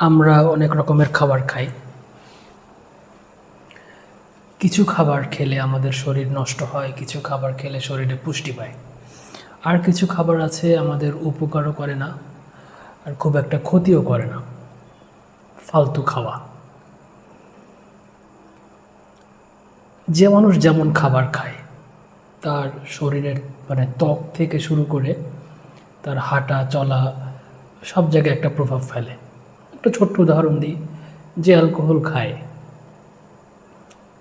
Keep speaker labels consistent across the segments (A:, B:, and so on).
A: আমরা অনেক রকমের খাবার খাই। কিছু খাবার খেলে আমাদের শরীর নষ্ট হয়, কিছু খাবার খেলে শরীরে পুষ্টি পায়। আর কিছু খাবার আছে আমাদের উপকারও করে না, আর খুব একটা ক্ষতিও করে না। ফালতু খাওয়া। যে মানুষ যেমন খাবার খায়, তার শরীরের মানে ত্বক থেকে শুরু করে তার হাঁটা, চলা সব জায়গায় একটা প্রভাব ফেলে। একটা ছোট্ট উদাহরণ দিই, যে অ্যালকোহল খায়।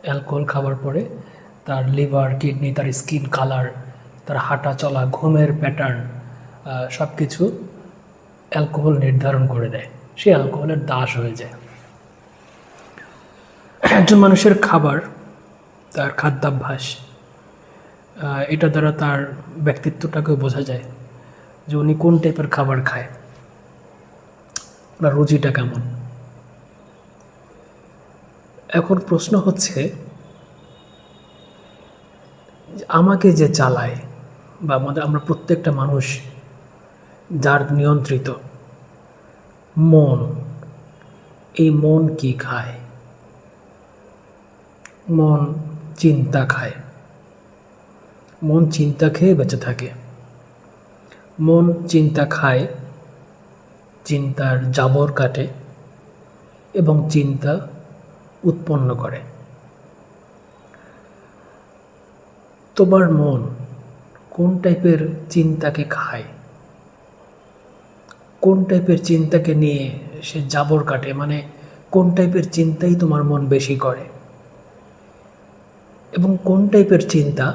A: অ্যালকোহল খাবার পরে তার লিভার কিডনি তার স্কিন কালার তার হাঁটা চলা, ঘুমের প্যাটার্ন সব কিছু অ্যালকোহল নির্ধারণ করে দেয়। সে অ্যালকোহলের দাস হয়ে যায়। একজন মানুষের খাবার, তার খাদ্যাভ্যাস এটা দ্বারা তার ব্যক্তিত্বটাকেও বোঝা যায় যে উনি কোন টাইপের খাবার খায়। ওনার রুজিটা কেমন? এখন প্রশ্ন হচ্ছে, আমাকে যে চালায় বা আমাদের, আমরা প্রত্যেকটা মানুষ যার নিয়ন্ত্রিত মন, এই মন কি খায়? মন চিন্তা খায়। মন চিন্তা খেয়ে বেঁচে থাকে। মন চিন্তা খায় চিন্তার জাবর কাটে এবং চিন্তা উৎপন্ন করে। তোমার মন কোন টাইপের চিন্তাকে খায়? কোন টাইপের চিন্তাকে নিয়ে সে জাবর কাটে? মানে কোন টাইপের চিন্তাই তোমার মন বেশি করে? এবং কোন টাইপের চিন্তা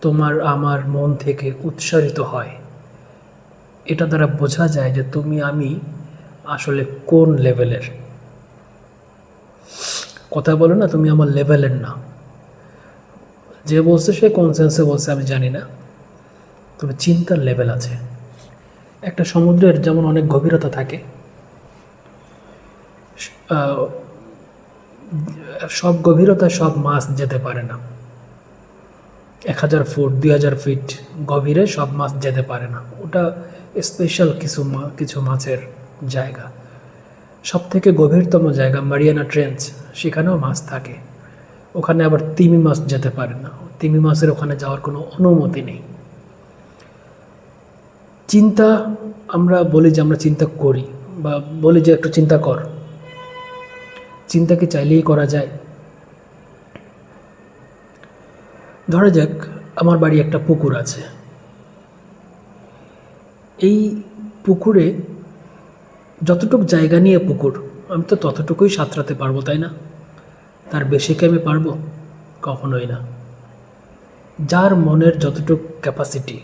A: তোমার আমার মন থেকে উৎসারিত হয়? এটা দ্বারা বোঝা যায় যে তুমি, আমি আসলে কোন লেভেলের। কথা বলো না, তুমি আমার লেভেলের না। যে বলছে সে কোন সেন্সে বলছে আমি জানি না। তবে চিন্তার লেভেল আছে। একটা সমুদ্রের যেমন অনেক গভীরতা থাকে সব গভীরতা সব মাছ যেতে পারে না। এক হাজার ফুট, দুই হাজার ফিট গভীরে সব মাছ যেতে পারে না। ওটা স্পেশাল কিছু কিছু মাছের জায়গা। সব থেকে গভীরতম জায়গা মারিয়ানা ট্রেঞ্চ সেখানেও মাছ থাকে। ওখানে আবার তিমি মাছ যেতে পারে না। তিমি মাছের ওখানে যাওয়ার কোনো অনুমতি নেই। চিন্তা আমরা বলি যে আমরা চিন্তা করি বা বলি যে একটু চিন্তা কর। চিন্তাকে চাইলেই করা যায়? ধরা যাক, আমার বাড়ি একটা পুকুর আছে। এই পুকুরে যতটুক জায়গা নিয়ে পুকুর, আমি তো ততটুকুই সাঁতরাতে পারব, তাই না? তার বেশি কি আমি পারব? কখনোই না। যার মনের যতটুক ক্যাপাসিটি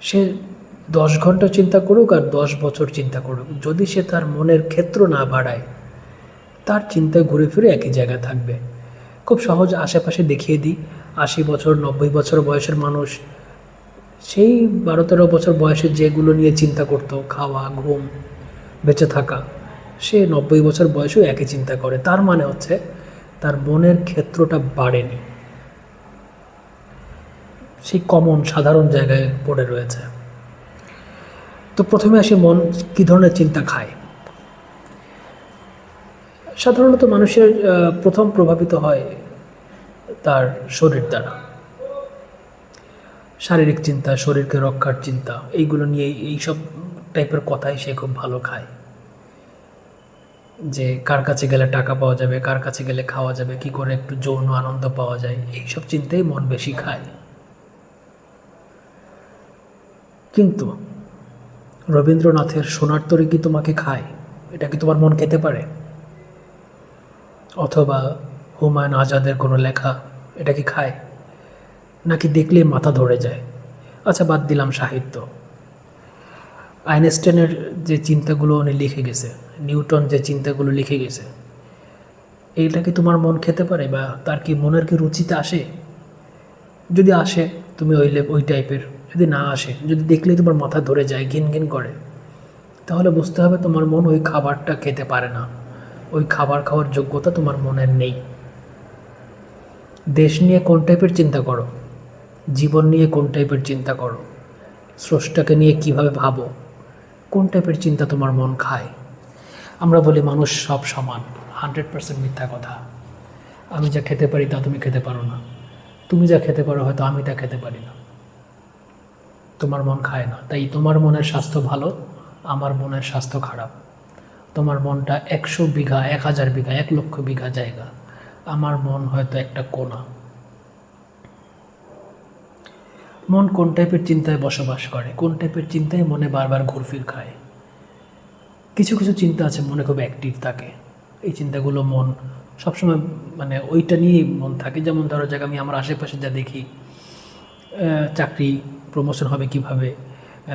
A: সে দশ ঘণ্টা চিন্তা করুক আর দশ বছর চিন্তা করুক। যদি সে তার মনের ক্ষেত্র না বাড়ায়, তার চিন্তায় ঘুরে ফিরে একই জায়গায় থাকবে। খুব সহজ আশেপাশে দেখিয়ে দিই। আশি বছর, নব্বই বছর বয়সের মানুষ সেই বারো তেরো বছর বয়সে যেগুলো নিয়ে চিন্তা করতো, খাওয়া, ঘুম, বেঁচে থাকা, সে নব্বই বছর বয়সেও একই চিন্তা করে। তার মানে হচ্ছে তার মনের ক্ষেত্রটা বাড়েনি। সেই কমন, সাধারণ জায়গায় পড়ে রয়েছে। তো প্রথমে আসি মন কী ধরনের চিন্তা খায়? সাধারণত মানুষের প্রথম প্রভাবিত হয় তার শরীর দ্বারা। শারীরিক চিন্তা, শরীরকে রক্ষার চিন্তা, এইগুলো নিয়ে এইসব টাইপের কথাই সে খুব ভালো খায়। যে কার কাছে গেলে টাকা পাওয়া যাবে, কার কাছে গেলে খাওয়া যাবে, কি করে একটু যৌন আনন্দ পাওয়া যায়, এইসব চিন্তাই মন বেশি খায়। কিন্তু রবীন্দ্রনাথের সোনার তরী কি তোমাকে খায়? এটা কি তোমার মন খেতে পারে? অথবা হুমায়ুন আজাদের কোনো লেখা এটা কি খায়? নাকি দেখলে মাথা ধরে যায়? আচ্ছা বাদ দিলাম সাহিত্য। আইনস্টাইনের যে চিন্তাগুলো উনি লিখে গেছে, নিউটন যে চিন্তাগুলো লিখে গেছে, এইটা কি তোমার মন খেতে পারে বা তার কি মনের কি রুচিতে আসে? যদি আসে, তুমি ওই ওই টাইপের। যদি না আসে, যদি দেখলেই তোমার মাথা ধরে যায়, ঘিন ঘিন করে, তাহলে বুঝতে হবে তোমার মন ওই খাবারটা খেতে পারে না। ওই খাবার খাওয়ার যোগ্যতা তোমার মনের নেই। দেশ নিয়ে কোন টাইপের চিন্তা করো? জীবন নিয়ে কোন টাইপের চিন্তা করো? স্রষ্টাকে নিয়ে কীভাবে ভাবো? কোন টাইপের চিন্তা তোমার মন খায়? আমরা বলি মানুষ সব সমান হান্ড্রেড পার্সেন্ট মিথ্যা কথা। আমি যা খেতে পারি তা তুমি খেতে পারো না। তুমি যা খেতে পারো হয়তো আমি তা খেতে পারি না। তোমার মন খায় না। তাই তোমার মনের স্বাস্থ্য ভালো, আমার মনের স্বাস্থ্য খারাপ। তোমার মনটা একশো বিঘা, এক হাজার বিঘা, এক লক্ষ বিঘা জায়গা। আমার মন হয়তো একটা কোনা। মন কোন টাইপের চিন্তায় বসবাস করে? কোন টাইপের চিন্তায় মনে বারবার ঘুরফির খায়? কিছু কিছু চিন্তা আছে মনে খুব অ্যাক্টিভ থাকে। এই চিন্তাগুলো মন সবসময় মানে ওইটা নিয়েই মন থাকে। যেমন ধরো, যাক আমি আমার আশেপাশে যা দেখি চাকরি প্রমোশন হবে কীভাবে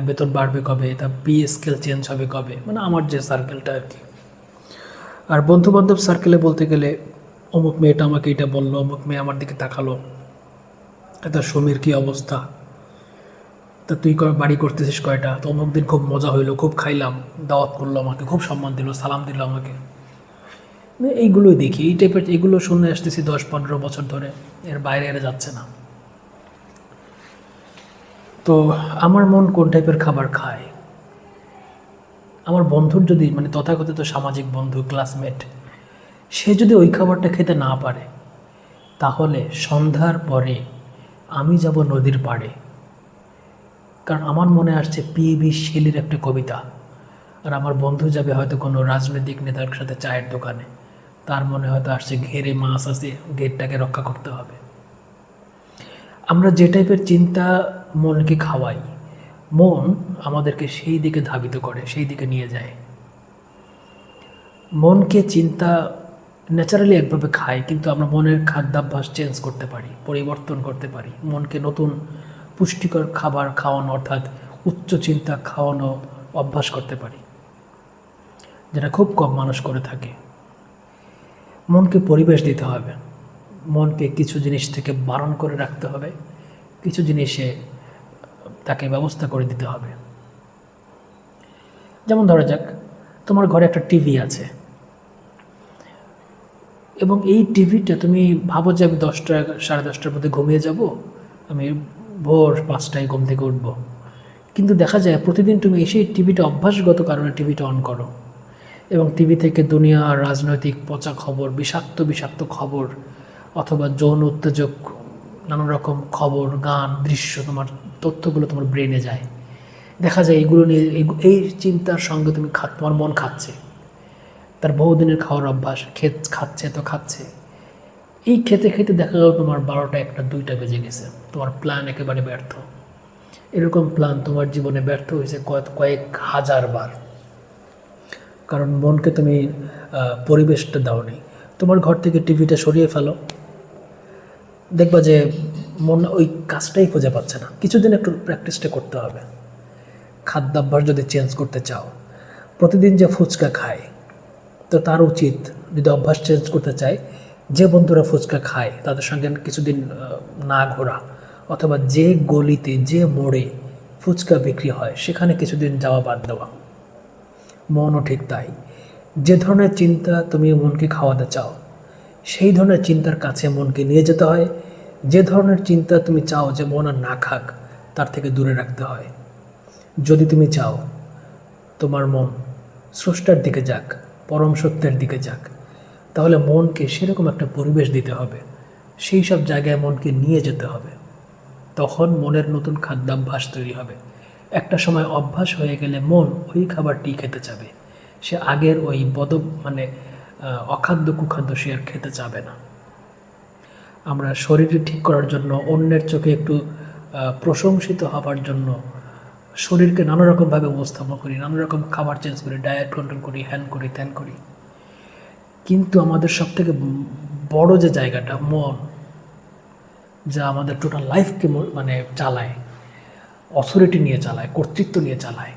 A: বেতন বাড়বে কবে, তা পি স্কেল চেঞ্জ হবে কবে মানে আমার যে সার্কেলটা আর কি। আর বন্ধু বান্ধব সার্কেলে বলতে গেলে, অমুক মেয়েটা আমাকে এটা বলল, অমুক মেয়ে আমার দিকে তাকালো। এটা সমীর কী অবস্থা? তা তুই বাড়ি করতেছিস কয়টা? তো অমুক দিন খুব মজা হইল, খুব খাইলাম, দাওয়াত করল আমাকে, খুব সম্মান দিল, সালাম দিল আমাকে। এইগুলোই দেখি, এই টাইপের এগুলো শুনে আসতেছি দশ পনেরো বছর ধরে, এর বাইরে এরা যাচ্ছে না। তো আমার মন কোন টাইপের খাবার খায়? আমার বন্ধুর যদি মানে তথাকথিত সামাজিক বন্ধু ক্লাসমেট সে যদি ওই খাবারটা খেতে না পারে, তাহলে সন্ধ্যার পরে আমি যাব নদীর পাড়ে। কারণ আমার মনে আসছে পিবি শেলির একটা কবিতা। আর আমার বন্ধু যাবে হয়তো কোনো রাজনৈতিক নেতার সাথে চায়ের দোকানে। তার মনে হয়তো আসছে ঘেরে মাছ আছে, গেটটাকে রক্ষা করতে হবে। আমরা যে টাইপের চিন্তা মনকে খাওয়াই, মন আমাদেরকে সেই দিকে ধাবিত করে, সেই দিকে নিয়ে যায়। মনকে চিন্তা ন্যাচারালি একভাবে খায়, কিন্তু আমরা মনের খাদ্যাভ্যাস চেঞ্জ করতে পারি, পরিবর্তন করতে পারি। মনকে নতুন পুষ্টিকর খাবার খাওয়ানো অর্থাৎ উচ্চ চিন্তা খাওয়ানো অভ্যাস করতে পারি, যেটা খুব কম মানুষ করে থাকে। মনকে পরিবেশ দিতে হবে, মনকে কিছু জিনিস থেকে বারণ করে রাখতে হবে, কিছু জিনিসে তাকে ব্যবস্থা করে দিতে হবে। যেমন ধরা যাক, তোমার ঘরে একটা টিভি আছে। এবং এই টিভিটা তুমি ভাবো যে আমি দশটা, সাড়ে দশটার মধ্যে ঘুমিয়ে যাব, আমি ভোর পাঁচটায় ঘুম থেকে উঠবো। কিন্তু দেখা যায় প্রতিদিন তুমি এসে টিভিটা অভ্যাসগত কারণে টিভিটা অন করো। এবং টিভি থেকে দুনিয়ার রাজনৈতিক পচা খবর, বিষাক্ত বিষাক্ত খবর অথবা যৌন উত্তেজক নানান রকম খবর, গান, দৃশ্য তোমার তথ্যগুলো তোমার ব্রেনে যায়। দেখা যায় এগুলো নিয়ে এই- এই চিন্তার সঙ্গে তুমি খা, তোমার মন খাচ্ছে। তার বহুদিনের খাওয়ার অভ্যাস, খেত খাচ্ছে তো খাচ্ছে। এই খেতে খেতে দেখা গেল তোমার বারোটা একটা, দুইটা বেজে গেছে। তোমার প্ল্যান একেবারে ব্যর্থ। এরকম প্ল্যান তোমার জীবনে ব্যর্থ হয়েছে কয়েক কয়েক হাজার বার। কারণ মনকে তুমি পরিবেশটা দাওনি। তোমার ঘর থেকে টিভিটা সরিয়ে ফেলো। দেখবা যে মন ওই কাজটাই খুঁজে পাচ্ছে না। কিছুদিন একটু প্র্যাকটিসটা করতে হবে। খাদ্যাভ্যাস যদি চেঞ্জ করতে চাও। প্রতিদিন যে ফুচকা খায়, তো তার উচিত যদি অভ্যাস চেঞ্জ করতে চায় যে বন্ধুরা ফুচকা খায়, তাদের সঙ্গে কিছুদিন না ঘোরা, অথবা যে গলিতে, যে মোড়ে ফুচকা বিক্রি হয়, সেখানে কিছুদিন যাওয়া বাদ দেওয়া। মনও ঠিক তাই। যে ধরনের চিন্তা তুমি মনকে খাওয়াতে চাও, সেই ধরনের চিন্তার কাছে মনকে নিয়ে যেতে হয়। যে ধরনের চিন্তা তুমি চাও যে মন আর না খাক, তার থেকে দূরে রাখতে হয়। যদি তুমি চাও, তোমার মন স্রষ্টার দিকে যাক, পরম সত্যের দিকে যাক তাহলে মনকে সেরকম একটা পরিবেশ দিতে হবে। সেই সব জায়গায় মনকে নিয়ে যেতে হবে। তখন মনের নতুন খাদ্যাভ্যাস তৈরি হবে। একটা সময় অভ্যাস হয়ে গেলে মন ওই খাবারটি খেতে চাবে। সে আগের ওই বদ মানে অখাদ্য কুখাদ্য সে আর খেতে চাবে না। আমরা শরীরে ঠিক করার জন্য, অন্যের চোখে একটু প্রশংসিত হবার জন্য শরীরকে নানা রকমভাবে উপস্থাপন করি নানা রকম খাবার চেঞ্জ করি ডায়েট কন্ট্রোল করি হ্যান করি ত্যান করি। কিন্তু আমাদের সব থেকে বড় যে জায়গাটা, মন, যা আমাদের টোটাল লাইফকে মানে চালায় অথরিটি নিয়ে চালায়, কর্তৃত্ব নিয়ে চালায়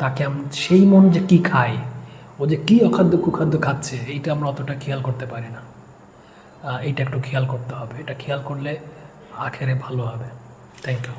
A: তাকে সেই মন যে কি খায়, ও যে কী অখাদ্য কুখাদ্য খাচ্ছে, এইটা আমরা অতটা খেয়াল করতে পারি না। এইটা একটু খেয়াল করতে হবে। এটা খেয়াল করলে আখেরে ভালো হবে। Thank you